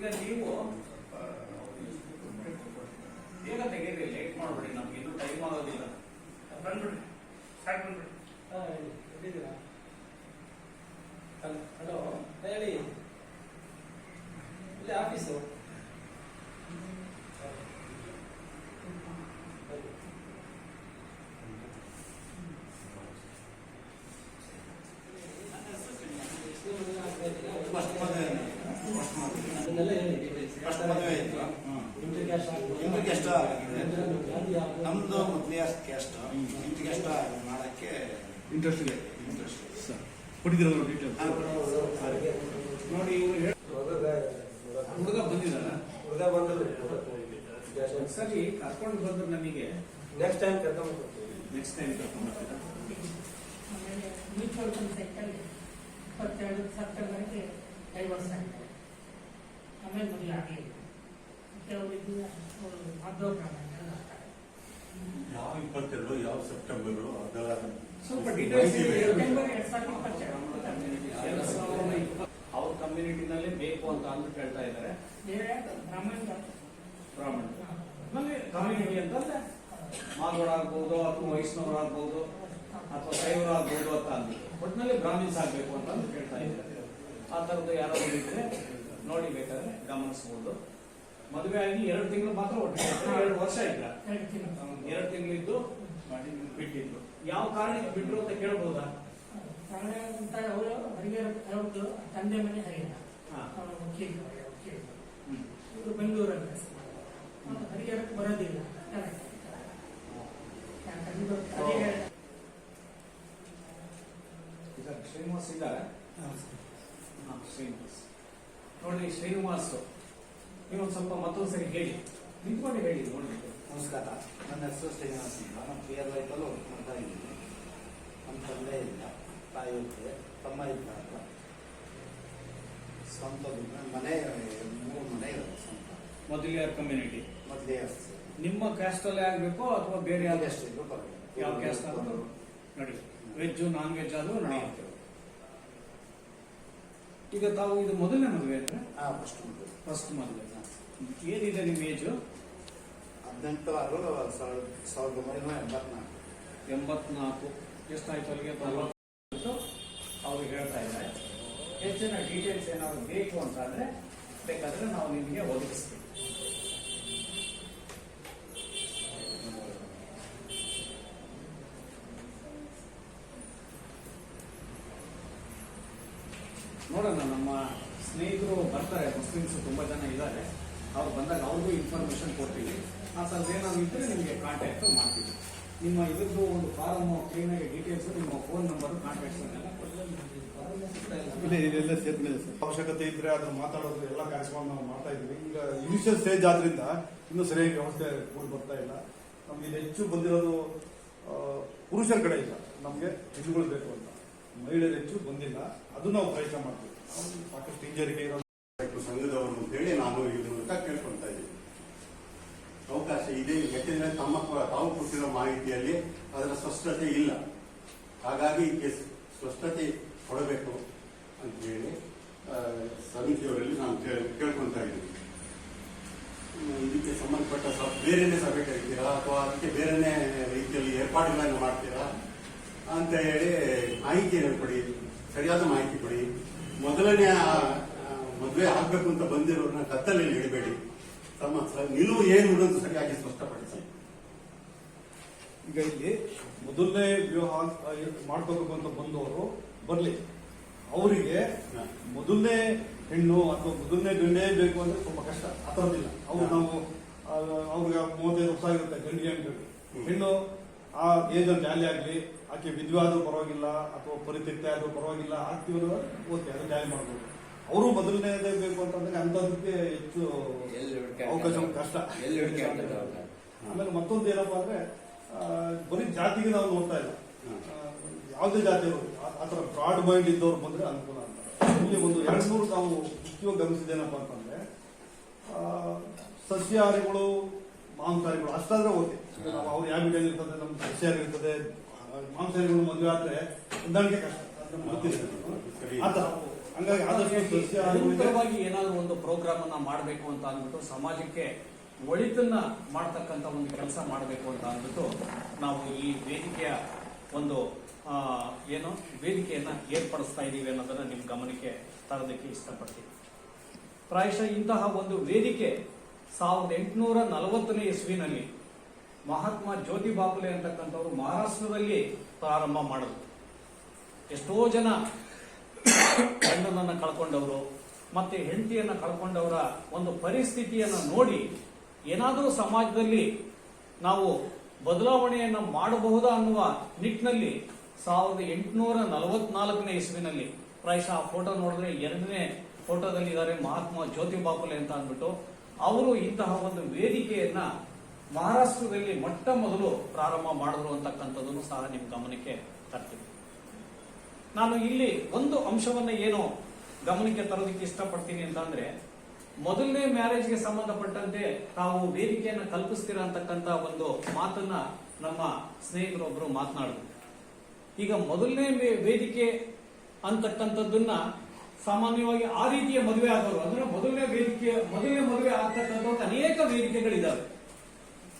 ಈಗ ನೀವು ಬೇಗ ತೆಗೀರಿ ಲೇಟ್ ಮಾಡಬೇಡಿ ನಮ್ಗೆ ಇನ್ನೂ ಟೈಮ್ ಆಗೋದಿಲ್ಲ. ಬಂದ್ಬಿಡ್ರಿ. ಸಾಕು ಬಂದ್ಬಿಡಿ ಎಲ್ಲಿದ್ದೀರಾ? ಹಲೋ ಹೇಳಿ. ಇಲ್ಲಿ ಆಫೀಸು ಫಸ್ಟ್ ಮದುವೆ ಫಸ್ಟ್ ಮದುವೆ ಅದನ್ನೆಲ್ಲ ಹೇಳಿ details. ಫಸ್ಟ್ ಮದುವೆ ಆಯ್ತು ಹ್ಮ್. ನಿಮ್ದು cash ಹಾಕ್ಬೋದು. ನಿಮ್ಗೆ ಎಷ್ಟು ಆಗಿದೆ? ಗಾಂಧಿ ಹಾಕ್ಬೋದು. ನಮ್ದು ಮೊದಲೇ ಕ್ಯಾಸ್ಟ್ ನಿಮ್ಗೆ ಎಷ್ಟು ಮಾಡಕ್ಕೆ ಇಂಟ್ರೆಸ್ಟ್ ಇದೆ. ಇಂಟ್ರೆಸ್ಟ್ ಸರ್ ಕೊಟ್ಟಿದ್ದೀರಲ್ಲ ಡೀಟೇಲ್ ನೋಡಿ ಇವರು ಹುಡುಗ ಬಂದಿದ್ದಾನ? ಹುಡುಗ ಬಂದಲ್ರಿ? ಸರಿ ಕರ್ಕೊಂಡು ಬಂದ್ರು ನಮಗೆ. ನೆಕ್ಸ್ಟ್ ಟೈಮ್ ಕರ್ಕೊಂಡು ಬರ್ತೀವಿ. ನೆಕ್ಸ್ಟ್ ಟೈಮ್ ಕರ್ಕೊಂಡು ಬರ್ತೀರಾ? ಆಮೇಲೆ ಮ್ಯೂಚುವಲ್ ಫಂಡ್ ಸೆಕ್ಟರ್ ಇಪ್ಪತ್ತೆರಡು ಸೆಪ್ಟೆಂಬರ್ಗೆ ಡೈವರ್ಸ್ ಆಗ್ತಾರೆ ಆಮೇಲೆ ಮದುವೆ ಆಗಲಿಲ್ಲ. ಕೆಲವರಿಗೆ ಮಾಧವ ಪ್ರಾಣ ಇಪ್ಪತ್ತೆರಡು ಯಾವ ಸೆಪ್ಟೆಂಬರ್ ಅದರ ಅವ್ರ ಕಮ್ಯುನಿಟಿನಲ್ಲಿ ಬೇಕು ಅಂತ ಅಂದ್ರೆ ಹೇಳ್ತಾ ಇದ್ದಾರೆ. ಬೇರೆ ಬ್ರಾಹ್ಮಣ ಕಮ್ಯುನಿಟಿ ಅಂತಂದ್ರೆ ಮಾಧವರ ಆಗ್ಬೋದು ಅಥವಾ ವೈಷ್ಣವರು ಆಗ್ಬೋದು ಅಥವಾ ಶೈವರು ಆಗ್ಬೋದು ಅಂತ ಅಂದ್ಬಿಟ್ಟು. ಒಟ್ಟಿನಲ್ಲಿ ಬ್ರಾಹ್ಮಿನ್ಸ್ ಆಗ್ಬೇಕು ಅಂತ ಅಂದು ಹೇಳ್ತಾ ಇದ್ದಾರೆ. ಆ ಥರದ್ದು ಯಾರಾದ್ರೂ ಇದ್ರೆ ನೋಡಿ ಬೇಕಾದ್ರೆ ಗಮನಿಸ್ಬೋದು. ಮದುವೆ ಆಗಿ ಎರಡು ತಿಂಗಳು ಮಾತ್ರ ಒಟ್ಟಿಗೆ. ಎರಡು ವರ್ಷ ಇಲ್ಲ. ಎರಡು ಬಿಟ್ಟಿದ್ರು ಯಾವ ಕಾರಣಕ್ಕೆ ಬಿಟ್ರು ಅಂತ ಕೇಳಬಹುದಾ ಕಾರಣ ಅಂತ ಅವರು ಹರಿಹರ ಅವ್ರದ್ದು ತಂದೆ ಮನೆ ಹರಿಹರ. ಹಾ. ಅವರು ವಕೀಲ ವಕೀಲ. ಇವರು ಬೆಂಗಳೂರಲ್ಲಿ ಕೆಲಸ. ಅವ್ರು ಹರಿಹರಕ್ಕೆ ಬರೋದಿಲ್ಲ. ಶ್ರೀನಿವಾಸ್ ಇದ್ದಾರೆ. ನೋಡ್ರಿ ಶ್ರೀನಿವಾಸ್. ನೋಡಿ ಶ್ರೀನಿವಾಸ್ ನೀವೊಂದು ಸ್ವಲ್ಪ ಮತ್ತೊಂದ್ಸರಿ ಹೇಳಿ. ನಿಂತ್ಕೊಂಡು ಹೇಳಿ ನೋಡಿ. ನಮಸ್ಕಾರ. ನನ್ನ ಹೆಸರು ಶ್ರೀನಿವಾಸ್ ಅಂತ. ನಾನು ಪಿ ಆರ್ ಲೈಟಲ್ಲಿ ವರ್ಕ್ ಮಾಡ್ತಾ ಇದ್ದೀನಿ. ನಮ್ಮ ತಂದೆ ಇಲ್ಲ ತಾಯಿ ಇದ್ದೆ ತಮ್ಮ ಇದ್ದಾಗ ಸ್ವಂತ ಮನೆ ಮೂರು ಮನೆ ಇರೋದು ಸ್ವಂತ. ಮೊದಲಿಯಾರ್ ಕಮ್ಯುನಿಟಿ ಮೊದಲೇ ನಿಮ್ಮ ಕ್ಯಾಸ್ಟಲ್ಲೇ ಆಗಬೇಕು ಅಥವಾ ಬೇರೆ ಯಾವ ಎಷ್ಟು ಇದ್ರು ಪರವಾಗಿಲ್ಲ. ಯಾವ ಕ್ಯಾಸ್ಟ್ ಆದರೂ ನೋಡಿ ವೆಜ್ ನಾನ್ ವೆಜ್ ಆದರೂ ನಡೆಯುತ್ತೆ ಈಗ ತಾವು ಇದು ಮೊದಲನೇ ಮದುವೆ ಅಂದ್ರೆ? ಹಾ ಫಸ್ಟ್ ಮದುವೆ. ಫಸ್ಟ್ ಮದುವೆ. ಏನಿದೆ ನಿಮ್ಮ ಏಜು ಹದಿನೆಂಟು ಆರು ಸಾವಿರದ ಒಂಬೈನೂರ ಎಂಬತ್ನಾಲ್ಕು. ಎಂಬತ್ನಾಲ್ಕು ಎಷ್ಟಾಯ್ತು ಅಲ್ಲಿಗೆ? ಅವ್ರು ಹೇಳ್ತಾ ಇದ್ದಾರೆ. ಹೆಚ್ಚಿನ ಡೀಟೇಲ್ಸ್ ಏನಾದ್ರು ಬೇಕು ಅಂತ ಅಂದ್ರೆ ಬೇಕಾದ್ರೆ ನಾವು ನಿಮಗೆ ಒದಗಿಸ್ತೀವಿ. ನೋಡೋಣ, ನಮ್ಮ ಸ್ನೇಹಿತರು ಬರ್ತಾರೆ, ಮುಸ್ಲಿಮ್ಸ್ ತುಂಬಾ ಜನ ಇದ್ದಾರೆ. ಅವ್ರು ಬಂದಾಗ ಅವ್ರಿಗೂ ಇನ್ಫಾರ್ಮೇಶನ್ ಕೊಡ್ತೀವಿ. ಆ ಸರ್ ಏನಾದ್ರು ಇದ್ದರೆ ನಿಮಗೆ ಕಾಂಟ್ಯಾಕ್ಟ್ ಮಾಡ್ತೀವಿ. ನಿಮ್ಮ ಇದ್ರದ್ದು ಒಂದು ಫಾರಮ್ ಕ್ಲೀನಾಗಿ ಡೀಟೇಲ್ಸ್ ನಿಮ್ಮ ಫೋನ್ ನಂಬರ್ ಕಾಂಟ್ಯಾಕ್ಟ್ಸ್ ಇಲ್ಲ ಇದೆಲ್ಲ ಸರ್ ಅವಶ್ಯಕತೆ ಇದ್ರೆ ಅದನ್ನ ಮಾತಾಡೋದು ಎಲ್ಲ ಕಾರ್ಯಕ್ರಮ ನಾವು ಮಾಡ್ತಾ ಇದ್ವಿ ಈಗ ಇನಿಷಿಯಲ್ ಸ್ಟೇಜ್ ಆದ್ರಿಂದ ಇನ್ನೂ ಸರಿಯಾಗಿ ವ್ಯವಸ್ಥೆ ಕೂಡಿ ಬರ್ತಾ ಇಲ್ಲ. ನಮ್ಗೆ ಇದು ಹೆಚ್ಚು ಬಂದಿರೋದು ಆ, ಪುರುಷರ ಕಡೆ ಇಲ್ಲ. ನಮಗೆ ಹೆಣ್ಣುಗಳು ಬೇಕು ಅಂತ. ಮಹಿಳೆಯರು ಹೆಚ್ಚು ಬಂದಿಲ್ಲ. ಅದು ನಾವು ಪ್ರಯತ್ನ ಮಾಡ್ತೀವಿ. ಸಾಕಷ್ಟು ಇಂಜರಿಕೆ ಇರೋ ಸಂಘದವರು ಅಂತ ಹೇಳಿ ನಾನು ಇದ್ರ ಕೇಳ್ಕೊಳ್ತಾ ಇದ್ದೀನಿ. ಅವಕಾಶ ಇದೆ. ಯಾಕೆಂದ್ರೆ ತಮ್ಮ ತಾವು ಕೊಟ್ಟಿರೋ ಮಾಹಿತಿಯಲ್ಲಿ ಅದರ ಸ್ಪಷ್ಟತೆ ಇಲ್ಲ. ಹಾಗಾಗಿ ಸ್ಪಷ್ಟತೆ ಕೊಡಬೇಕು ಅಂತ ಹೇಳಿ ಸಮಿತಿಯವರಲ್ಲಿ ನಾನು ಕೇಳ್ಕೊಂತ ಇದ್ದೀನಿ. ಇದಕ್ಕೆ ಸಂಬಂಧಪಟ್ಟ ಬೇರೆನೆ ಸಭೆ ಕರೀತೀರಾ? ಅಥವಾ ಅದಕ್ಕೆ ಬೇರೆನೆ ರೀತಿಯಲ್ಲಿ ಏರ್ಪಾಡುಗಳನ್ನು ಮಾಡ್ತೀರಾ? ಅಂತ ಹೇಳಿ ಮಾಹಿತಿಯನ್ನು ಕೊಡಿ, ಸರಿಯಾದ ಮಾಹಿತಿ ಕೊಡಿ. ಮೊದಲನೇ ಮದುವೆ ಆಗ್ಬೇಕು ಅಂತ ಬಂದಿರೋರನ್ನ ಕತ್ತಲಲ್ಲಿ ಇಡಬೇಡಿ. ತಮ್ಮ ನಿಲುವು ಏನು ಅನ್ನೋದು ಸರಿಯಾಗಿ ಸ್ಪಷ್ಟಪಡಿಸಿ. ಈಗ ಇಲ್ಲಿ ಮೊದಲನೇ ವ್ಯೂಹ ಮಾಡ್ಕೋಬೇಕು ಅಂತ ಬಂದವರು ಬರ್ಲಿ. ಅವರಿಗೆ ಮೊದಲನೇ ಹೆಣ್ಣು ಅಥವಾ ಮೊದಲನೇ ಗಂಡೇ ಬೇಕು ಅಂದ್ರೆ ತುಂಬಾ ಕಷ್ಟ. ಆ ಥರದಿಲ್ಲ ಅವ್ರು ನಾವು ಅವ್ರಿಗೆ ಮೂವತ್ತೈದು ವರ್ಷ ಆಗಿರುತ್ತೆ ಗಂಡಿಗೆ ಅನ್ಬೇಕು ಹೆಣ್ಣು ಆ ಏಜ್ ಅಲ್ಲಿ ಜಾಲಿ ಆಗ್ಲಿ ಆಕೆ ವಿದ್ವೆ ಆದ್ರೂ ಪರವಾಗಿಲ್ಲ ಅಥವಾ ಪರಿತ್ಯಕ್ತ ಆದ್ರೂ ಪರವಾಗಿಲ್ಲ ಆಗ್ತೀವಿ ಅನ್ನೋದು ಓಕೆ ಅದು ಜಾಲಿ ಮಾಡ್ಬೋದು. ಅವರು ಮೊದಲನೇದೇ ಬೇಕು ಅಂತಂದ್ರೆ ಅಂತದಕ್ಕೆ ಹೆಚ್ಚು ಅವಕಾಶ ಕಷ್ಟ. ಆಮೇಲೆ ಮತ್ತೊಂದು ಏನಪ್ಪಾ ಅಂದ್ರೆ ಬರೀ ಜಾತಿಗೆ ನಾವು ನೋಡ್ತಾ ಇಲ್ಲ. ಯಾವುದೇ ಜಾತಿಯವರು ಆ- ಥರ ಬ್ರಾಡ್ ಮೈಂಡ್ ಇದ್ದವ್ರು ಬಂದ್ರೆ ಅನುಕೂಲ ಅಂತ. ಇಲ್ಲಿ ಒಂದು ಎರಡು ಮೂರು ನಾವು ಮುಖ್ಯವಾಗಿ ಗಮನಿಸಿದ್ದೇನಪ್ಪ ಅಂತಂದ್ರೆ ಸಸ್ಯಾಹಾರಿಗಳು ಮಾಂಸಾಹಾರಿಗಳು ಅಷ್ಟಾದ್ರೆ ಓಕೆ. ನಾವು ಅವ್ರು ಯಾವ ಮೀಡಿಯಲ್ಲಿ ಇರ್ತದೆ ನಮ್ಗೆ ಸಸ್ಯಾಹಾರಿ ಇರ್ತದೆ ಮಾಂಸಹಾರಿಗಳು ಮದುವೆ ಆದ್ರೆ ಹೊಂದಾಣಿಕೆ ಕಷ್ಟ. ಸರಿ. ಆ ಥರ. ಹಂಗಾಗಿ ಆದಷ್ಟು ಸಸ್ಯ ನಿರಂತರವಾಗಿ ಏನಾದರೂ ಒಂದು ಪ್ರೋಗ್ರಾಮ್ ಅನ್ನ ಮಾಡಬೇಕು ಅಂತ ಅಂದ್ಬಿಟ್ಟು ಸಮಾಜಕ್ಕೆ ಒಳಿತನ್ನ ಮಾಡ್ತಕ್ಕಂಥ ಒಂದು ಕೆಲಸ ಮಾಡಬೇಕು ಅಂತ ಅಂದ್ಬಿಟ್ಟು ನಾವು ಈ ವೇದಿಕೆಯ ಒಂದು ಏನು ವೇದಿಕೆಯನ್ನ ಏರ್ಪಡಿಸ್ತಾ ಇದ್ದೀವಿ ಅನ್ನೋದನ್ನ ನಿಮ್ಮ ಗಮನಕ್ಕೆ ತರೋದಕ್ಕೆ ಇಷ್ಟಪಡ್ತೀನಿ. ಪ್ರಾಯಶಃ ಇಂತಹ ಒಂದು ವೇದಿಕೆ ಸಾವಿರದ ಎಂಟುನೂರ ನಲವತ್ತನೇ ಇಸ್ವಿನಲ್ಲಿ ಮಹಾತ್ಮ ಜ್ಯೋತಿ ಬಾಪುಲೆ ಅಂತಕ್ಕಂಥವ್ರು ಮಹಾರಾಷ್ಟ್ರದಲ್ಲಿ ಪ್ರಾರಂಭ ಮಾಡಿದ್ರು. ಎಷ್ಟೋ ಜನ ಗಂಡನನ್ನ ಕಳ್ಕೊಂಡವರು, ಮತ್ತೆ ಹೆಂಡತಿಯನ್ನು ಕಳ್ಕೊಂಡವರ ಒಂದು ಪರಿಸ್ಥಿತಿಯನ್ನು ನೋಡಿ ಏನಾದರೂ ಸಮಾಜದಲ್ಲಿ ನಾವು ಬದಲಾವಣೆಯನ್ನು ಮಾಡಬಹುದಾ ಅನ್ನುವ ನಿಟ್ಟಿನಲ್ಲಿ ಸಾವಿರದ ಎಂಟುನೂರ ನಲವತ್ನಾಲ್ಕನೇ ಇಸ್ವಿನಲ್ಲಿ ಪ್ರಾಯಶಃ ಆ ಫೋಟೋ ನೋಡಿದ್ರೆ ಎರಡನೇ ಫೋಟೋದಲ್ಲಿ ಇದ್ದಾರೆ ಮಹಾತ್ಮ ಜ್ಯೋತಿ ಬಾಪುಲೆ ಅಂತ ಅಂದ್ಬಿಟ್ಟು, ಅವರು ಇಂತಹ ಒಂದು ವೇದಿಕೆಯನ್ನ ಮಹಾರಾಷ್ಟ್ರದಲ್ಲಿ ಮೊಟ್ಟ ಮೊದಲು ಪ್ರಾರಂಭ ಮಾಡಿದ್ರು ಅಂತಕ್ಕಂಥದ್ದನ್ನು ಸಹ ನಿಮ್ಮ ಗಮನಕ್ಕೆ ತರ್ತೀನಿ. ನಾನು ಇಲ್ಲಿ ಒಂದು ಅಂಶವನ್ನ ಏನು ಗಮನಕ್ಕೆ ತರೋದಕ್ಕೆ ಇಷ್ಟಪಡ್ತೀನಿ ಅಂತಂದ್ರೆ, ಮೊದಲನೇ ಮ್ಯಾರೇಜ್ಗೆ ಸಂಬಂಧಪಟ್ಟಂತೆ ತಾವು ವೇದಿಕೆಯನ್ನು ಕಲ್ಪಿಸ್ತೀರಾ ಅಂತಕ್ಕಂತ ಒಂದು ಮಾತನ್ನ ನಮ್ಮ ಸ್ನೇಹಿತರೊಬ್ಬರು ಮಾತನಾಡಿದ್ರು. ಈಗ ಮೊದಲನೇ ವೇದಿಕೆ ಅಂತಕ್ಕಂಥದ್ದನ್ನ ಸಾಮಾನ್ಯವಾಗಿ ಆ ರೀತಿಯ ಮದುವೆ ಆದವರು, ಅಂದ್ರೆ ಮೊದಲನೇ ವೇದಿಕೆ, ಮೊದಲನೇ ಮದುವೆ ಆಗ್ತಕ್ಕಂಥ ಅನೇಕ ವೇದಿಕೆಗಳಿದ್ದಾವೆ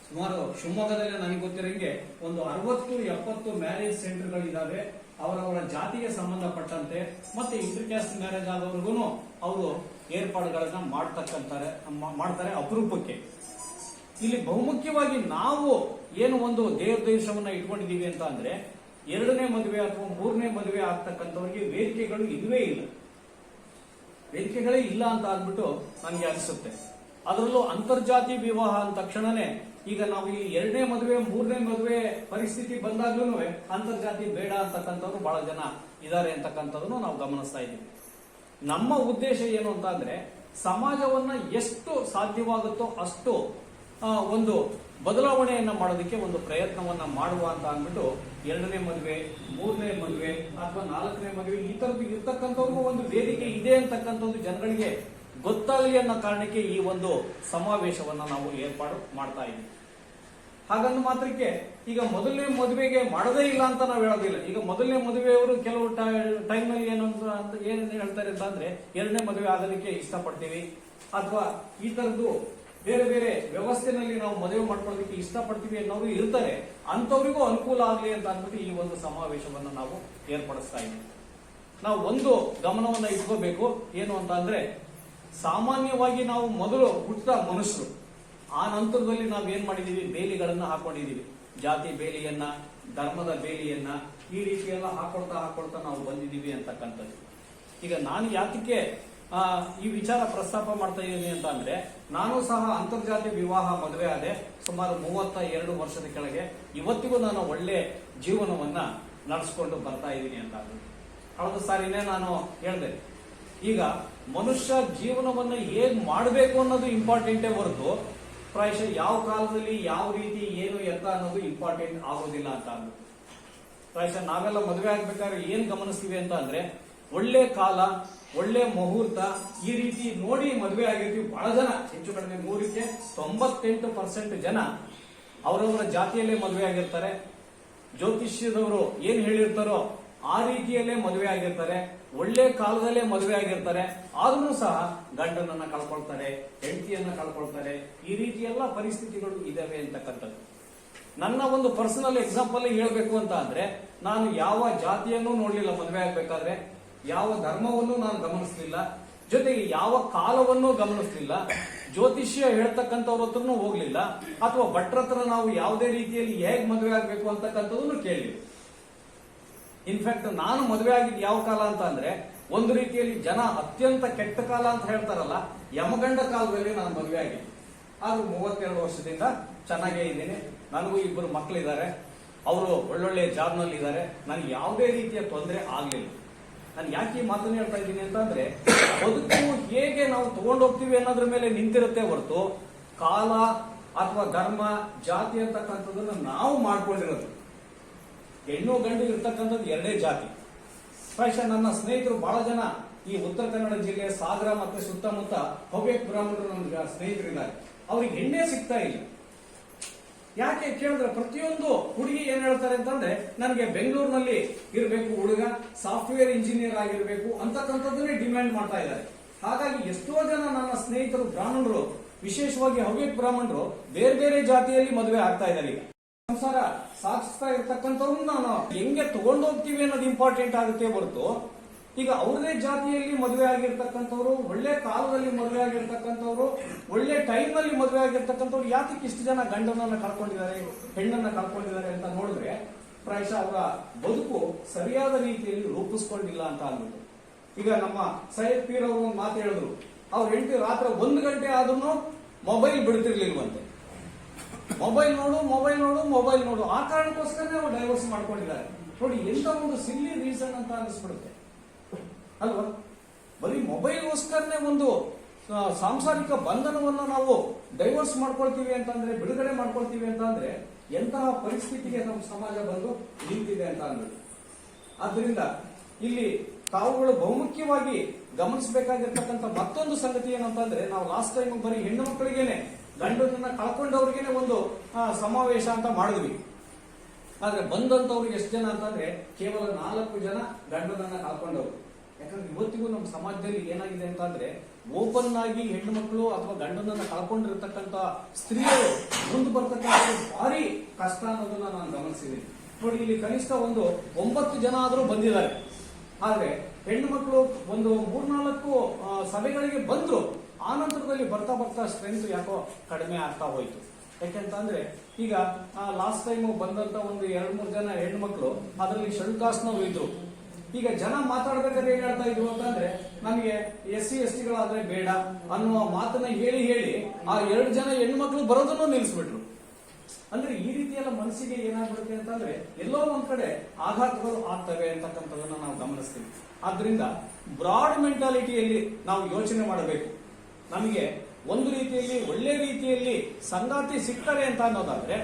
ಸುಮಾರು ಶಿವಮೊಗ್ಗದಲ್ಲಿ ನನಗೆ ಗೊತ್ತಿರಂಗೆ ಒಂದು ಅರವತ್ತು ಎಪ್ಪತ್ತು ಮ್ಯಾರೇಜ್ ಸೆಂಟರ್ಗಳಿದಾವೆ. ಅವರವರ ಜಾತಿಗೆ ಸಂಬಂಧಪಟ್ಟಂತೆ ಮತ್ತೆ ಇಂಟರ್ ಕ್ಯಾಸ್ಟ್ ಮ್ಯಾರೇಜ್ ಆದವ್ರಿಗೂ ಅವರು ಏರ್ಪಾಡುಗಳನ್ನ ಮಾಡ್ತಕ್ಕಂತಾರೆ ಮಾಡ್ತಾರೆ ಅಪರೂಪಕ್ಕೆ. ಇಲ್ಲಿ ಬಹುಮುಖ್ಯವಾಗಿ ನಾವು ಏನು ಒಂದು ದೇವದೇಶವನ್ನ ಇಟ್ಕೊಂಡಿದ್ದೀವಿ ಅಂತ ಅಂದ್ರೆ ಎರಡನೇ ಮದುವೆ ಅಥವಾ ಮೂರನೇ ಮದುವೆ ಆಗ್ತಕ್ಕಂಥವ್ರಿಗೆ ವೇದಿಕೆಗಳು ಇಲ್ವೇ ಇಲ್ಲ. ವೇದಿಕೆಗಳೇ ಇಲ್ಲ ಅಂತ ಅಂದ್ಬಿಟ್ಟು ನನಗೆ ಅನಿಸುತ್ತೆ. ಅದರಲ್ಲೂ ಅಂತರ್ಜಾತಿ ವಿವಾಹ ಅಂದ ತಕ್ಷಣನೇ ಈಗ ನಾವು ಈ ಎರಡನೇ ಮದುವೆ, ಮೂರನೇ ಮದುವೆ ಪರಿಸ್ಥಿತಿ ಬಂದಾಗ್ಲೂ ಅಂತರ್ಜಾತಿ ಬೇಡ ಅಂತಕ್ಕಂಥವ್ರು ಬಹಳ ಜನ ಇದ್ದಾರೆ ಅಂತಕ್ಕಂಥದ್ದನ್ನು ನಾವು ಗಮನಿಸ್ತಾ ಇದ್ದೀವಿ. ನಮ್ಮ ಉದ್ದೇಶ ಏನು ಅಂತ ಅಂದ್ರೆ ಸಮಾಜವನ್ನ ಎಷ್ಟು ಸಾಧ್ಯವಾಗುತ್ತೋ ಅಷ್ಟು ಒಂದು ಬದಲಾವಣೆಯನ್ನ ಮಾಡೋದಕ್ಕೆ ಒಂದು ಪ್ರಯತ್ನವನ್ನ ಮಾಡುವ ಅಂತ ಅಂದ್ಬಿಟ್ಟು ಎರಡನೇ ಮದುವೆ, ಮೂರನೇ ಮದುವೆ ಅಥವಾ ನಾಲ್ಕನೇ ಮದುವೆ ಈ ತರದ್ದು ಇರ್ತಕ್ಕಂಥವ್ರಿಗೂ ಒಂದು ವೇದಿಕೆ ಇದೆ ಅಂತಕ್ಕಂಥದ್ದು ಜನಗಳಿಗೆ ಗೊತ್ತಾಗಲಿ ಅನ್ನೋ ಕಾರಣಕ್ಕೆ ಈ ಒಂದು ಸಮಾವೇಶವನ್ನ ನಾವು ಏರ್ಪಾಡು ಮಾಡ್ತಾ ಇದ್ದೀವಿ. ಹಾಗಂದು ಮಾತ್ರಕ್ಕೆ ಈಗ ಮೊದಲನೇ ಮದುವೆಗೆ ಮಾಡೋದೇ ಇಲ್ಲ ಅಂತ ನಾವು ಹೇಳೋದಿಲ್ಲ. ಈಗ ಮೊದಲನೇ ಮದುವೆಯವರು ಕೆಲವು ಟೈಮ್ನಲ್ಲಿ ಏನು ಅಂತ- ಏನ್ ಹೇಳ್ತಾರೆ ಅಂತ ಅಂದ್ರೆ ಎರಡನೇ ಮದುವೆ ಆಗಲಿಕ್ಕೆ ಇಷ್ಟಪಡ್ತೀವಿ. ಅಥವಾ ಈ ತರದ್ದು ಬೇರೆ ಬೇರೆ ವ್ಯವಸ್ಥೆನಲ್ಲಿ ನಾವು ಮದುವೆ ಮಾಡ್ಕೊಳ್ಳೋದಕ್ಕೆ ಇಷ್ಟಪಡ್ತೀವಿ ಅನ್ನೋರು ಇರ್ತಾರೆ. ಅಂತವರಿಗೂ ಅನುಕೂಲ ಆಗಲಿ ಅಂತ ಅಂದ್ಬಿಟ್ಟು ಈ ಒಂದು ಸಮಾವೇಶವನ್ನು ನಾವು ಏರ್ಪಡಿಸ್ತಾ ಇದ್ದೀವಿ. ನಾವು ಒಂದು ಗಮನವನ್ನ ಇಟ್ಕೋಬೇಕು. ಏನು ಅಂತ ಸಾಮಾನ್ಯವಾಗಿ ನಾವು ಮೊದಲು ಹುಟ್ಟಿದ ಮನುಷ್ಯರು ಆ ನಂತರದಲ್ಲಿ ನಾವು ಏನ್ ಮಾಡಿದೀವಿ? ಬೇಲಿಗಳನ್ನ ಹಾಕೊಂಡಿದೀವಿ. ಜಾತಿ ಬೇಲಿಯನ್ನ, ಧರ್ಮದ ಬೇಲಿಯನ್ನ ಈ ರೀತಿ ಎಲ್ಲ ಹಾಕೊಳ್ತಾ ಹಾಕೊಳ್ತಾ ನಾವು ಬಂದಿದ್ದೀವಿ ಅಂತಕ್ಕಂಥದ್ದು. ಈಗ ನಾನು ಯಾತಕ್ಕೆ ಈ ವಿಚಾರ ಪ್ರಸ್ತಾಪ ಮಾಡ್ತಾ ಇದ್ದೀನಿ ಅಂತ ಅಂದ್ರೆ ನಾನು ಸಹ ಅಂತರ್ಜಾತಿ ವಿವಾಹ ಮದುವೆ ಆದೆ ಸುಮಾರು ಮೂವತ್ತ ಎರಡು ವರ್ಷದ ಕೆಳಗೆ ಇವತ್ತಿಗೂ ನಾನು ಒಳ್ಳೆ ಜೀವನವನ್ನ ನಡೆಸ್ಕೊಂಡು ಬರ್ತಾ ಇದ್ದೀನಿ ಅಂತ ಕಳೆದ ಸಾರಿನೇ ನಾನು ಹೇಳಿದೆ. ಈಗ ಮನುಷ್ಯ ಜೀವನವನ್ನ ಹೇಗ್ ಮಾಡಬೇಕು ಅನ್ನೋದು ಇಂಪಾರ್ಟೆಂಟೇ ಹೊರತು ಪ್ರಾಯಶಃ ಯಾವ ಕಾಲದಲ್ಲಿ, ಯಾವ ರೀತಿ, ಏನು ಎತ್ತ ಅನ್ನೋದು ಇಂಪಾರ್ಟೆಂಟ್ ಆಗೋದಿಲ್ಲ ಅಂತ ಅಂದ್ರು ಪ್ರಾಯಶಃ ನಾವೆಲ್ಲ ಮದುವೆ ಆಗ್ಬೇಕಾದ್ರೆ ಏನ್ ಗಮನಿಸ್ತೀವಿ ಅಂತ ಅಂದ್ರೆ, ಒಳ್ಳೆ ಕಾಲ, ಒಳ್ಳೆ ಮುಹೂರ್ತ, ಈ ರೀತಿ ನೋಡಿ ಮದುವೆ ಆಗಿರ್ತೀವಿ ಬಹಳ ಜನ, ಹೆಚ್ಚು ಕಡಿಮೆ ಮೂರಕ್ಕೆ ತೊಂಬತ್ತೆಂಟು ಪರ್ಸೆಂಟ್ ಜನ ಅವರವರ ಜಾತಿಯಲ್ಲೇ ಮದುವೆ ಆಗಿರ್ತಾರೆ. ಜ್ಯೋತಿಷ್ಯದವರು ಏನ್ ಹೇಳಿರ್ತಾರೋ ಆ ರೀತಿಯಲ್ಲೇ ಮದುವೆ ಆಗಿರ್ತಾರೆ, ಒಳ್ಳೆ ಕಾಲದಲ್ಲೇ ಮದುವೆ ಆಗಿರ್ತಾರೆ, ಆದ್ರೂ ಸಹ ಗಂಡನನ್ನ ಕಳ್ಕೊಳ್ತಾರೆ, ಹೆಂಡತಿಯನ್ನ ಕಳ್ಕೊಳ್ತಾರೆ, ಈ ರೀತಿ ಎಲ್ಲ ಪರಿಸ್ಥಿತಿಗಳು ಇದಾವೆ ಅಂತಕ್ಕಂಥದ್ದು. ನನ್ನ ಒಂದು ಪರ್ಸನಲ್ ಎಕ್ಸಾಂಪಲ್ ಹೇಳಬೇಕು ಅಂತ ಅಂದ್ರೆ ನಾನು ಯಾವ ಜಾತಿಯನ್ನು ನೋಡ್ಲಿಲ್ಲ ಮದುವೆ ಆಗ್ಬೇಕಾದ್ರೆ, ಯಾವ ಧರ್ಮವನ್ನು ನಾನು ಗಮನಿಸಲಿಲ್ಲ, ಜೊತೆಗೆ ಯಾವ ಕಾಲವನ್ನು ಗಮನಿಸಲಿಲ್ಲ, ಜ್ಯೋತಿಷ್ಯ ಹೇಳ್ತಕ್ಕಂಥವ್ರ ಹತ್ರನೂ ಹೋಗ್ಲಿಲ್ಲ, ಅಥವಾ ಭಟ್ರ ನಾವು ಯಾವುದೇ ರೀತಿಯಲ್ಲಿ ಹೇಗೆ ಮದುವೆ ಆಗ್ಬೇಕು ಅಂತಕ್ಕಂಥದನ್ನು ಕೇಳಿಲ್ಲ. ಇನ್ಫ್ಯಾಕ್ಟ್ ನಾನು ಮದುವೆ ಆಗಿದ್ದು ಯಾವ ಕಾಲ ಅಂತ ಅಂದ್ರೆ, ಒಂದು ರೀತಿಯಲ್ಲಿ ಜನ ಅತ್ಯಂತ ಕೆಟ್ಟ ಕಾಲ ಅಂತ ಹೇಳ್ತಾರಲ್ಲ, ಯಮಗಂಡ ಕಾಲದಲ್ಲಿ ನಾನು ಮದುವೆ ಆಗಿದ್ದೆ. ಆದ್ರೂ ಮೂವತ್ತೆರಡು ವರ್ಷದಿಂದ ಚೆನ್ನಾಗೇ ಇದ್ದೀನಿ. ನನಗೂ ಇಬ್ಬರು ಮಕ್ಕಳಿದ್ದಾರೆ. ಅವರು ಒಳ್ಳೊಳ್ಳೆ ಜಾಬ್ನಲ್ಲಿ ಇದ್ದಾರೆ ನನಗೆ ಯಾವುದೇ ರೀತಿಯ ತೊಂದರೆ ಆಗಲಿಲ್ಲ. ನಾನು ಯಾಕೆ ಈ ಮಾತನ್ನು ಹೇಳ್ತಾ ಇದ್ದೀನಿ ಅಂತಂದ್ರೆ ಬದುಕು ಹೇಗೆ ನಾವು ತಗೊಂಡೋಗ್ತೀವಿ ಅನ್ನೋದ್ರ ಮೇಲೆ ನಿಂತಿರುತ್ತೆ ಹೊರತು, ಕಾಲ ಅಥವಾ ಧರ್ಮ, ಜಾತಿ ಅಂತಕ್ಕಂಥದ್ದನ್ನು ನಾವು ಮಾಡ್ಕೊಂಡಿರೋದು. ಹೆಣ್ಣು ಗಂಡು ಇರ್ತಕ್ಕಂಥದ್ದು ಎರಡೇ ಜಾತಿ. ಸ್ಪೆಷಲ್ ನನ್ನ ಸ್ನೇಹಿತರು ಬಹಳ ಜನ ಈ ಉತ್ತರ ಕನ್ನಡ ಜಿಲ್ಲೆ ಸಾಗರ ಮತ್ತೆ ಸುತ್ತಮುತ್ತ ಹವ್ಯಕ್ ಬ್ರಾಹ್ಮಣರು ನನ್ನ ಸ್ನೇಹಿತರಿದ್ದಾರೆ. ಅವ್ರಿಗೆ ಹೆಣ್ಣೆ ಸಿಗ್ತಾ ಇಲ್ಲ. ಯಾಕೆ ಕೇಳಿದ್ರೆ ಪ್ರತಿಯೊಂದು ಹುಡುಗಿ ಏನ್ ಹೇಳ್ತಾರೆ ಅಂತಂದ್ರೆ, ನನಗೆ ಬೆಂಗಳೂರಿನಲ್ಲಿ ಇರಬೇಕು ಹುಡುಗ, ಸಾಫ್ಟ್ವೇರ್ ಇಂಜಿನಿಯರ್ ಆಗಿರಬೇಕು ಅಂತಕ್ಕಂಥದ್ದನ್ನೇ ಡಿಮ್ಯಾಂಡ್ ಮಾಡ್ತಾ ಇದ್ದಾರೆ. ಹಾಗಾಗಿ ಎಷ್ಟೋ ಜನ ನನ್ನ ಸ್ನೇಹಿತರು ಬ್ರಾಹ್ಮಣರು, ವಿಶೇಷವಾಗಿ ಹವ್ಯಕ್ ಬ್ರಾಹ್ಮಣರು, ಬೇರೆ ಬೇರೆ ಜಾತಿಯಲ್ಲಿ ಮದುವೆ ಆಗ್ತಾ ಇದ್ದಾರೆ ಈಗ. ಸಂಸಾರ ಸಾಗಿಸ್ತಾ ಇರ್ತಕ್ಕಂಥವ್ರನ್ನ ನಾನು. ಹೆಂಗೆ ತಗೊಂಡು ಹೋಗ್ತೀವಿ ಅನ್ನೋದು ಇಂಪಾರ್ಟೆಂಟ್ ಆಗುತ್ತೆ ಹೊರತು. ಈಗ ಅವ್ರದೇ ಜಾತಿಯಲ್ಲಿ ಮದುವೆ ಆಗಿರ್ತಕ್ಕಂಥವ್ರು, ಒಳ್ಳೆ ಕಾಲದಲ್ಲಿ ಮದುವೆ ಆಗಿರ್ತಕ್ಕಂಥವ್ರು, ಒಳ್ಳೆ ಟೈಮ್ ಅಲ್ಲಿ ಮದುವೆ ಆಗಿರ್ತಕ್ಕಂಥವ್ರು ಯಾತಕ್ಕೆ ಇಷ್ಟು ಜನ ಗಂಡನನ್ನ ಕಳ್ಕೊಂಡಿದ್ದಾರೆ ಹೆಣ್ಣನ್ನ ಕಳ್ಕೊಂಡಿದ್ದಾರೆ ಅಂತ ನೋಡಿದ್ರೆ ಪ್ರಾಯಶಃ ಅವರ ಬದುಕು ಸರಿಯಾದ ರೀತಿಯಲ್ಲಿ ರೂಪಿಸ್ಕೊಂಡಿಲ್ಲ ಅಂತ ಅಂದ್ಬಿಟ್ಟು. ಈಗ ನಮ್ಮ ಸೈಯದ್ ಪೀರ್ ಅವರು ಒಂದು ಮಾತು ಹೇಳಿದ್ರು. ಅವ್ರ ಹೆಂಡತಿ ರಾತ್ರಿ ಒಂದು ಗಂಟೆ ಆದ್ರೂ ಮೊಬೈಲ್ ಬಿಡ್ತಿರ್ಲಿಲ್ವಂತೆ. ಮೊಬೈಲ್ ನೋಡು ಮೊಬೈಲ್ ನೋಡು ಮೊಬೈಲ್ ನೋಡು. ಆ ಕಾರಣಕ್ಕೋಸ್ಕರನೇ ಅವ್ರು ಡೈವರ್ಸ್ ಮಾಡ್ಕೊಂಡಿದ್ದಾರೆ. ನೋಡಿ, ಎಂತ ಒಂದು ಸಿಲ್ಲಿ ರೀಸನ್ ಅಂತ ಅನಿಸ್ಬಿಡುತ್ತೆ ಅಲ್ವಾ? ಬರೀ ಮೊಬೈಲ್ಗೋಸ್ಕರನೇ ಒಂದು ಸಾಂಸಾರಿಕ ಬಂಧನವನ್ನ ನಾವು ಡೈವರ್ಸ್ ಮಾಡ್ಕೊಳ್ತೀವಿ ಅಂತಂದ್ರೆ, ಬಿಡುಗಡೆ ಮಾಡ್ಕೊಳ್ತೀವಿ ಅಂತಂದ್ರೆ, ಎಂತಹ ಪರಿಸ್ಥಿತಿಗೆ ನಮ್ಮ ಸಮಾಜ ಬಂದು ನಿಂತಿದೆ ಅಂತ ಅಂದ್ಬಿಟ್ಟು ಆದ್ರಿಂದ ಇಲ್ಲಿ ತಾವುಗಳು ಬಹುಮುಖ್ಯವಾಗಿ ಗಮನಿಸಬೇಕಾಗಿರ್ತಕ್ಕಂಥ ಮತ್ತೊಂದು ಸಂಗತಿ ಏನಂತಂದ್ರೆ ನಾವು ಲಾಸ್ಟ್ ಟೈಮ್ ಬರೀ ಹೆಣ್ಣು ಮಕ್ಕಳಿಗೇನೆ ಗಂಡನನ್ನ ಕಳ್ಕೊಂಡವ್ರಿಗೇನೆ ಒಂದು ಸಮಾವೇಶ ಅಂತ ಮಾಡಿದ್ವಿ. ಆದ್ರೆ ಬಂದಂತವ್ರಿಗೆ ಎಷ್ಟು ಜನ ಅಂತಂದ್ರೆ ಕೇವಲ ನಾಲ್ಕು ಜನ ಗಂಡನನ್ನ ಕಳ್ಕೊಂಡವ್ರು. ಯಾಕಂದ್ರೆ ಇವತ್ತಿಗೂ ನಮ್ಮ ಸಮಾಜದಲ್ಲಿ ಏನಾಗಿದೆ ಅಂತಂದ್ರೆ ಓಪನ್ ಆಗಿ ಹೆಣ್ಣು ಮಕ್ಕಳು ಅಥವಾ ಗಂಡನನ್ನ ಕಳ್ಕೊಂಡಿರ್ತಕ್ಕಂತ ಸ್ತ್ರೀಯರು ಮುಂದೆ ಬರ್ತಕ್ಕಂಥ ಭಾರಿ ಕಷ್ಟ ಅನ್ನೋದನ್ನ ನಾನು ಗಮನಿಸಿದ್ದೀನಿ. ನೋಡಿ, ಇಲ್ಲಿ ಕನಿಷ್ಠ ಒಂದು ಒಂಬತ್ತು ಜನ ಆದರೂ ಬಂದಿದ್ದಾರೆ. ಆದ್ರೆ ಹೆಣ್ಣು ಮಕ್ಕಳು ಒಂದು ಮೂರ್ನಾಲ್ಕು ಸಭೆಗಳಿಗೆ ಬಂದ್ರು. ಆ ನಂತರದಲ್ಲಿ ಬರ್ತಾ ಬರ್ತಾ ಸ್ಟ್ರೆಂತ್ ಯಾಕೋ ಕಡಿಮೆ ಆಗ್ತಾ ಹೋಯ್ತು. ಯಾಕೆಂತಂದ್ರೆ, ಈಗ, ಆ ಲಾಸ್ಟ್ ಟೈಮ್ ಬಂದಂತ ಒಂದು ಎರಡ್ ಮೂರು ಜನ ಹೆಣ್ಣು ಮಕ್ಕಳು ಅದರಲ್ಲಿ ಶೆಡ್ಯೂಲ್ ಈಗ ಜನ ಮಾತಾಡ್ಬೇಕಾದ್ರೆ ಏನ್ ಹೇಳ್ತಾ ಇದ್ರು ಅಂತಂದ್ರೆ, ನಮಗೆ ಎಸ್ ಸಿ, ಎಸ್ ಟಿಗಳಾದ್ರೆ ಬೇಡ ಅನ್ನುವ ಮಾತನ್ನ ಹೇಳಿ ಹೇಳಿ ಆ ಎರಡು ಜನ ಹೆಣ್ಮಕ್ಳು ಬರೋದನ್ನು ನಿಲ್ಲಿಸ್ಬಿಟ್ರು. ಅಂದ್ರೆ ಈ ರೀತಿ ಎಲ್ಲ ಮನಸ್ಸಿಗೆ ಏನಾಗ್ಬಿಡುತ್ತೆ ಅಂತಂದ್ರೆ, ಎಲ್ಲೋ ಒಂದ್ ಕಡೆ ಆಘಾತಗಳು ಆಗ್ತವೆ ಅಂತಕ್ಕಂಥದನ್ನ ನಾವು ಗಮನಿಸ್ತೀವಿ. ಆದ್ರಿಂದ ಬ್ರಾಡ್ ಮೆಂಟಾಲಿಟಿಯಲ್ಲಿ ನಾವು ಯೋಚನೆ ಮಾಡಬೇಕು. ನಮಗೆ ಒಂದು ರೀತಿಯಲ್ಲಿ, ಒಳ್ಳೆ ರೀತಿಯಲ್ಲಿ ಸಂಗಾತಿ ಸಿಗ್ತಾರೆ ಅಂತ ಅನ್ನೋದಾದ್ರೆ,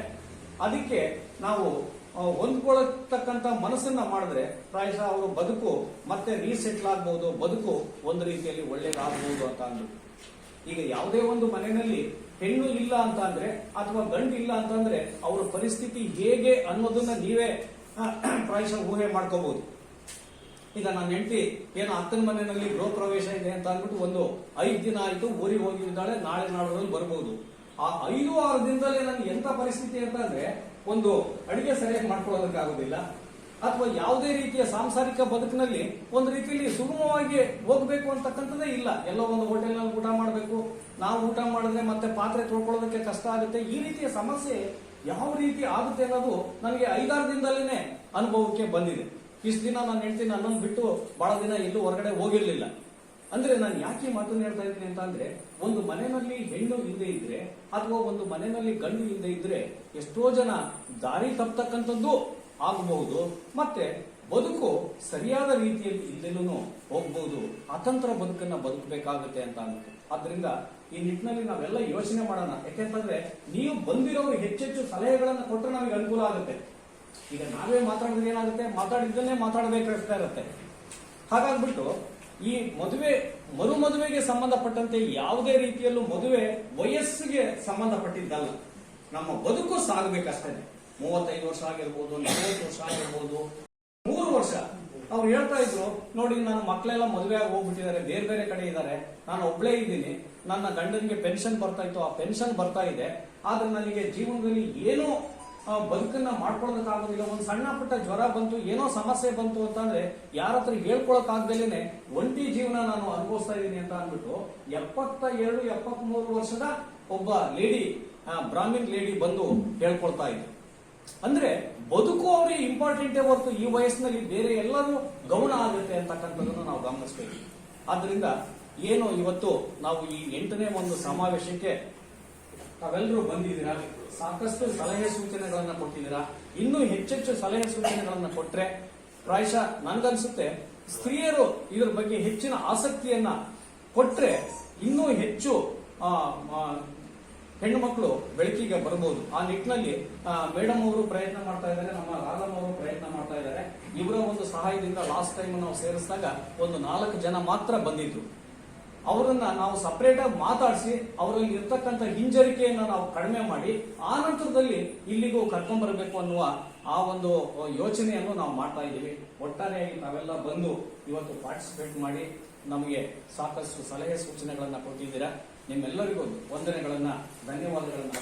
ಅದಕ್ಕೆ ನಾವು ಹೊಂದ್ಕೊಳ್ತಕ್ಕಂಥ ಮನಸ್ಸನ್ನ ಮಾಡಿದ್ರೆ ಪ್ರಾಯಶಃ ಅವರು ಬದುಕು ಮತ್ತೆ ರೀಸೆಟ್ಲ್ ಆಗ್ಬಹುದು ಬದುಕು ಒಂದು ರೀತಿಯಲ್ಲಿ ಒಳ್ಳೇದಾಗಬಹುದು ಅಂತ ಅಂದ್ರು. ಈಗ ಯಾವುದೇ ಒಂದು ಮನೆಯಲ್ಲಿ ಹೆಣ್ಣು ಇಲ್ಲ ಅಂತ ಅಂದ್ರೆ ಅಥವಾ ಗಂಡು ಇಲ್ಲ ಅಂತಂದ್ರೆ ಅವರ ಪರಿಸ್ಥಿತಿ ಹೇಗೆ ಅನ್ನೋದನ್ನ ನೀವೇ ಪ್ರಾಯಶಃ ಊಹೆ ಮಾಡ್ಕೋಬಹುದು ಈಗ ನನ್ನ ಹೆಂಡತಿ ಏನು ಅತ್ತನ ಮನೆಯಲ್ಲಿ ಗೃಹ ಪ್ರವೇಶ ಇದೆ ಅಂತ ಅಂದ್ಬಿಟ್ಟು ಒಂದು ಐದು ದಿನ ಆಯ್ತು ಊರಿಗೆ ಹೋಗಿದ್ದಾಳೆ ನಾಳೆ ನಾಡೋದ್ರಲ್ಲಿ ಬರ್ಬೋದು. ಆ ಐದು, ಆರು ದಿನದಲ್ಲಿ ನನಗೆ ಎಂಥ ಪರಿಸ್ಥಿತಿ ಅಂತ ಅಂದ್ರೆ ಒಂದು ಅಡಿಗೆ ಸರಿಯಾಗಿ ಮಾಡ್ಕೊಳ್ಳೋದಕ್ಕಾಗೋದಿಲ್ಲ. ಅಥವಾ ಯಾವುದೇ ರೀತಿಯ ಸಾಂಸಾರಿಕ ಬದುಕಿನಲ್ಲಿ ಒಂದು ರೀತಿಯಲ್ಲಿ ಸುಗಮವಾಗಿ ಹೋಗ್ಬೇಕು ಅಂತಕ್ಕಂಥದ್ದೇ ಇಲ್ಲ. ಎಲ್ಲೋ ಒಂದು ಹೋಟೆಲ್ನಲ್ಲಿ ಊಟ ಮಾಡಬೇಕು. ನಾವು ಊಟ ಮಾಡಿದ್ರೆ ಮತ್ತೆ ಪಾತ್ರೆ ತೊಳ್ಕೊಳ್ಳೋದಕ್ಕೆ ಕಷ್ಟ ಆಗುತ್ತೆ. ಈ ರೀತಿಯ ಸಮಸ್ಯೆ ಯಾವ ರೀತಿ ಆಗುತ್ತೆ ಅನ್ನೋದು ನನಗೆ ಐದಾರು ದಿನದಲ್ಲೇ ಅನುಭವಕ್ಕೆ ಬಂದಿದೆ. ಇಷ್ಟು ದಿನ ನಾನು ಹೇಳ್ತೀನಿ ನನ್ನನ್ನು ಬಿಟ್ಟು ಬಹಳ ದಿನ ಎಲ್ಲೂ ಹೊರಗಡೆ ಹೋಗಿರ್ಲಿಲ್ಲ. ಅಂದ್ರೆ ನಾನು ಯಾಕೆ ಮಾತು ಮಾತನ್ನು ಹೇಳ್ತಾ ಇದ್ದೀನಿ ಅಂತ ಅಂದ್ರೆ, ಒಂದು ಮನೆಯಲ್ಲಿ ಹೆಣ್ಣು ಇಲ್ಲದೆ ಇದ್ರೆ ಅಥವಾ ಒಂದು ಮನೆಯಲ್ಲಿ ಗಂಡು ಇಲ್ಲದೆ ಇದ್ರೆ ಎಷ್ಟೋ ಜನ ದಾರಿ ತಪ್ಪತಕ್ಕಂಥದ್ದು ಆಗಬಹುದು, ಮತ್ತೆ ಬದುಕು ಸರಿಯಾದ ರೀತಿಯಲ್ಲಿ ಇಲ್ಲೆಲ್ಲೂ ಹೋಗ್ಬಹುದು, ಅತಂತ್ರ ಬದುಕನ್ನ ಬದುಕಬೇಕಾಗುತ್ತೆ ಅಂತ ಅಂದ್ಬಿಟ್ಟು ಆದ್ರಿಂದ ಈ ನಿಟ್ಟಿನಲ್ಲಿ ನಾವೆಲ್ಲ ಯೋಚನೆ ಮಾಡೋಣ. ಯಾಕೆಂತಂದ್ರೆ, ನೀವು ಬಂದಿರೋರು ಹೆಚ್ಚೆಚ್ಚು ಸಲಹೆಗಳನ್ನ ಕೊಟ್ಟರೆ ನಮಗೆ ಅನುಕೂಲ ಆಗುತ್ತೆ. ಈಗ ನಾವೇ ಮಾತಾಡಿದ್ರೆ ಏನಾಗುತ್ತೆ? ಮಾತಾಡಿದ್ದನ್ನೇ ಮಾತಾಡಬೇಕಾಗ್ತಾ ಇರುತ್ತೆ. ಹಾಗಾಗ್ಬಿಟ್ಟು ಈ ಮದುವೆ, ಮರು ಮದುವೆಗೆ ಸಂಬಂಧಪಟ್ಟಂತೆ ಯಾವುದೇ ರೀತಿಯಲ್ಲೂ ಮದುವೆ ವಯಸ್ಸಿಗೆ ಸಂಬಂಧಪಟ್ಟಿದ್ದಲ್ಲ. ನಮ್ಮ ಬದುಕು ಸಾಗಬೇಕಷ್ಟೇ. ಮೂವತ್ತೈದು ವರ್ಷ ಆಗಿರ್ಬೋದು, ನಲವತ್ತು ವರ್ಷ ಆಗಿರ್ಬೋದು, ಮೂರು ವರ್ಷ. ಅವ್ರು ಹೇಳ್ತಾ ಇದ್ರು, ನೋಡಿ, ನನ್ನ ಮಕ್ಕಳೆಲ್ಲ ಮದುವೆ ಆಗಿ ಹೋಗ್ಬಿಟ್ಟಿದ್ದಾರೆ, ಬೇರೆ ಬೇರೆ ಕಡೆ ಇದ್ದಾರೆ. ನಾನು ಒಬ್ಳೇ ಇದ್ದೀನಿ. ನನ್ನ ಗಂಡನಿಗೆ ಪೆನ್ಷನ್ ಬರ್ತಾ ಇತ್ತು. ಆ ಪೆನ್ಷನ್ ಬರ್ತಾ ಇದೆ. ಆದ್ರೆ ನನಗೆ ಜೀವನದಲ್ಲಿ ಏನೋ ಬದುಕನ್ನ ಮಾಡ್ಕೊಳ್ಳೋದಕ್ಕಾಗೋದಿಲ್ಲ ಒಂದು ಸಣ್ಣ ಪುಟ್ಟ ಜ್ವರ ಬಂತು, ಏನೋ ಸಮಸ್ಯೆ ಬಂತು ಅಂತಂದ್ರೆ ಯಾರ ಹತ್ರ ಹೇಳ್ಕೊಳಕ್ ಆಗ್ದಲೇನೆ ಒಂಟಿ ಜೀವನ ನಾನು ಅನುಭವಿಸ್ತಾ ಇದ್ದೀನಿ ಅಂತ ಅಂದ್ಬಿಟ್ಟು ಎಪ್ಪತ್ತ ಎರಡು ಎಪ್ಪತ್ತ್ ಮೂರು ವರ್ಷದ ಒಬ್ಬ ಲೇಡಿ ಬ್ರಾಹ್ಮಿನ್ ಲೇಡಿ ಬಂದು ಹೇಳ್ಕೊಳ್ತಾ ಇದ್ರು. ಅಂದ್ರೆ ಬದುಕು ಅವ್ರಿಗೆ ಇಂಪಾರ್ಟೆಂಟೇ ಹೊರತು ಈ ವಯಸ್ಸಿನಲ್ಲಿ ಬೇರೆ ಎಲ್ಲರೂ ಗೌಣ ಆಗುತ್ತೆ ಅಂತಕ್ಕಂಥದ್ದನ್ನು ನಾವು ಗಮನಿಸ್ಬೇಕು. ಆದ್ರಿಂದ ಏನು ಇವತ್ತು ನಾವು ಈ ಎಂಟನೇ ಒಂದು ಸಮಾವೇಶಕ್ಕೆ ತಾವೆಲ್ಲರೂ ಬಂದಿದ್ದೀರಾ? ಸಾಕಷ್ಟು ಸಲಹೆ ಸೂಚನೆಗಳನ್ನ ಕೊಟ್ಟಿದ್ದೀರಾ? ಇನ್ನೂ ಹೆಚ್ಚೆಚ್ಚು ಸಲಹೆ ಸೂಚನೆಗಳನ್ನ ಕೊಟ್ರೆ ಪ್ರಾಯಶಃ ನನ್ಗನ್ಸುತ್ತೆ, ಸ್ತ್ರೀಯರು ಇದ್ರ ಬಗ್ಗೆ ಹೆಚ್ಚಿನ ಆಸಕ್ತಿಯನ್ನ ಕೊಟ್ರೆ ಇನ್ನೂ ಹೆಚ್ಚು ಹೆಣ್ಣು ಮಕ್ಕಳು ಬೆಳಕಿಗೆ ಬರಬಹುದು ಆ ನಿಟ್ಟಿನಲ್ಲಿ ಮೇಡಮ್ ಅವರು ಪ್ರಯತ್ನ ಮಾಡ್ತಾ ಇದ್ದಾರೆ, ನಮ್ಮ ರಾಘವ್ ಅವರು ಪ್ರಯತ್ನ ಮಾಡ್ತಾ ಇದ್ದಾರೆ. ಇವರ ಒಂದು ಸಹಾಯದಿಂದ ಲಾಸ್ಟ್ ಟೈಮ್ ನಾವು ಸೇರಿಸಿದಾಗ ಒಂದು ನಾಲ್ಕು ಜನ ಮಾತ್ರ ಬಂದಿದ್ರು. ಅವರನ್ನ ನಾವು ಸಪರೇಟ್ ಆಗಿ ಮಾತಾಡಿಸಿ ಅವರಲ್ಲಿ ಇರ್ತಕ್ಕಂಥ ಹಿಂಜರಿಕೆಯನ್ನು ನಾವು ಕಡಿಮೆ ಮಾಡಿ, ಆ ನಂತರದಲ್ಲಿ ಇಲ್ಲಿಗೂ ಕರ್ಕೊಂಡ್ಬರ್ಬೇಕು ಅನ್ನುವ ಆ ಒಂದು ಯೋಚನೆಯನ್ನು ನಾವು ಮಾಡ್ತಾ ಇದ್ದೀವಿ. ಒಟ್ಟಾರೆಯಾಗಿ ನಾವೆಲ್ಲ ಬಂದು ಇವತ್ತು ಪಾರ್ಟಿಸಿಪೇಟ್ ಮಾಡಿ ನಮಗೆ ಸಾಕಷ್ಟು ಸಲಹೆ ಸೂಚನೆಗಳನ್ನ ಕೊಟ್ಟಿದ್ದೀರಾ. ನಿಮ್ಮೆಲ್ಲರಿಗೂ ವಂದನೆಗಳನ್ನ, ಧನ್ಯವಾದಗಳನ್ನ